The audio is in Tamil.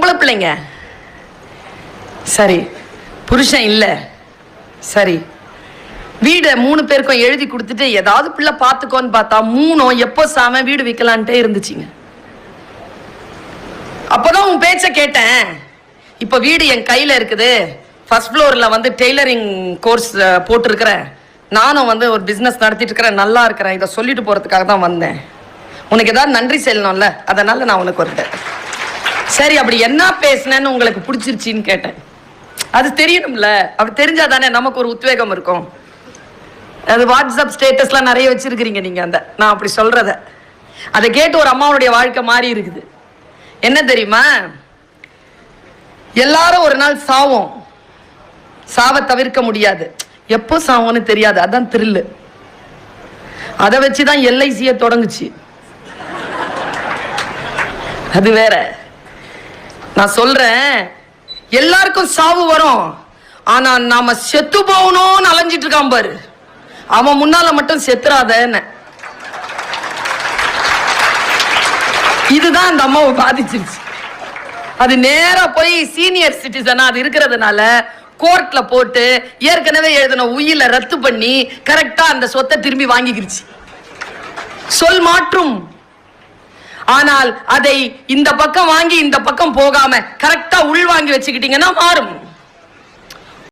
உங்களை பிள்ளைங்க. சரி புருஷன் இல்ல. சரி வீடை மூணு பேருக்கும் எழுதி கொடுத்துட்டு ஏதாவது பிள்ளை பார்த்துக்கோன்னு பார்த்தா மூணும் எப்போ சாம வீடு விற்கலான்ட்டே இருந்துச்சுங்க. அப்போதான் உன் பேச்சை கேட்டேன். இப்போ வீடு என் கையில இருக்குது. ஃபர்ஸ்ட் ஃப்ளோர்ல வந்து டெய்லரிங் கோர்ஸ் போட்டிருக்கிறேன். நானும் வந்து ஒரு பிஸ்னஸ் நடத்திட்டு இருக்கிறேன். நல்லா இருக்கிறேன். இதை சொல்லிட்டு போறதுக்காக தான் வந்தேன். உனக்கு ஏதாவது நன்றி செல்லணும்ல அதனால நான் உனக்கு வந்தேன் சரி அப்படி என்ன பேசுனேன்னு உங்களுக்கு பிடிச்சிருச்சின்னு கேட்டேன். அது தெரியணும்ல. அப்படி தெரிஞ்சாதானே நமக்கு ஒரு உத்வேகம் இருக்கும். அது வாட்ஸ்அப் ஸ்டேட்டஸ்லாம் நிறைய வச்சிருக்கிறீங்க நீங்கள் அந்த நான் அப்படி சொல்கிறத அதை கேட்டு ஒரு அம்மாவுடைய வாழ்க்கை மாறி இருக்குது. என்ன தெரியுமா? எல்லாரும் ஒரு நாள் சாவோம். சாவை தவிர்க்க முடியாது. எப்போ சாவோன்னு தெரியாது. அதான் த்ரில்லு அதை வச்சு தான் எல்ஐசியை தொடங்குச்சு. அது வேற. நான் சொல்றேன். எல்லாருக்கும் சாவு வரும். ஆனா நாம செத்து போகணும்னு அலைஞ்சிட்டு இருக்கான் பாரு. அவன் முன்னால மட்டும் செத்துறாதன்னு. இதுதான் அந்த அம்மாவை பாதிச்சிருச்சு. அது நேரா போய் சீனியர் சிட்டிசனா அது இருக்கிறதுனால கோர்ட்ல போட்டு ஏற்கனவே எழுதின உயில ரத்து பண்ணி கரெக்டா அந்த சொத்தை திரும்பி வாங்கிக்கிருச்சு. சொல் மாற்றும். ஆனால் அதை இந்த பக்கம் வாங்கி இந்த பக்கம் போகாம கரெக்டா உள் வாங்கி வச்சுக்கிட்டீங்கன்னா மாறும்.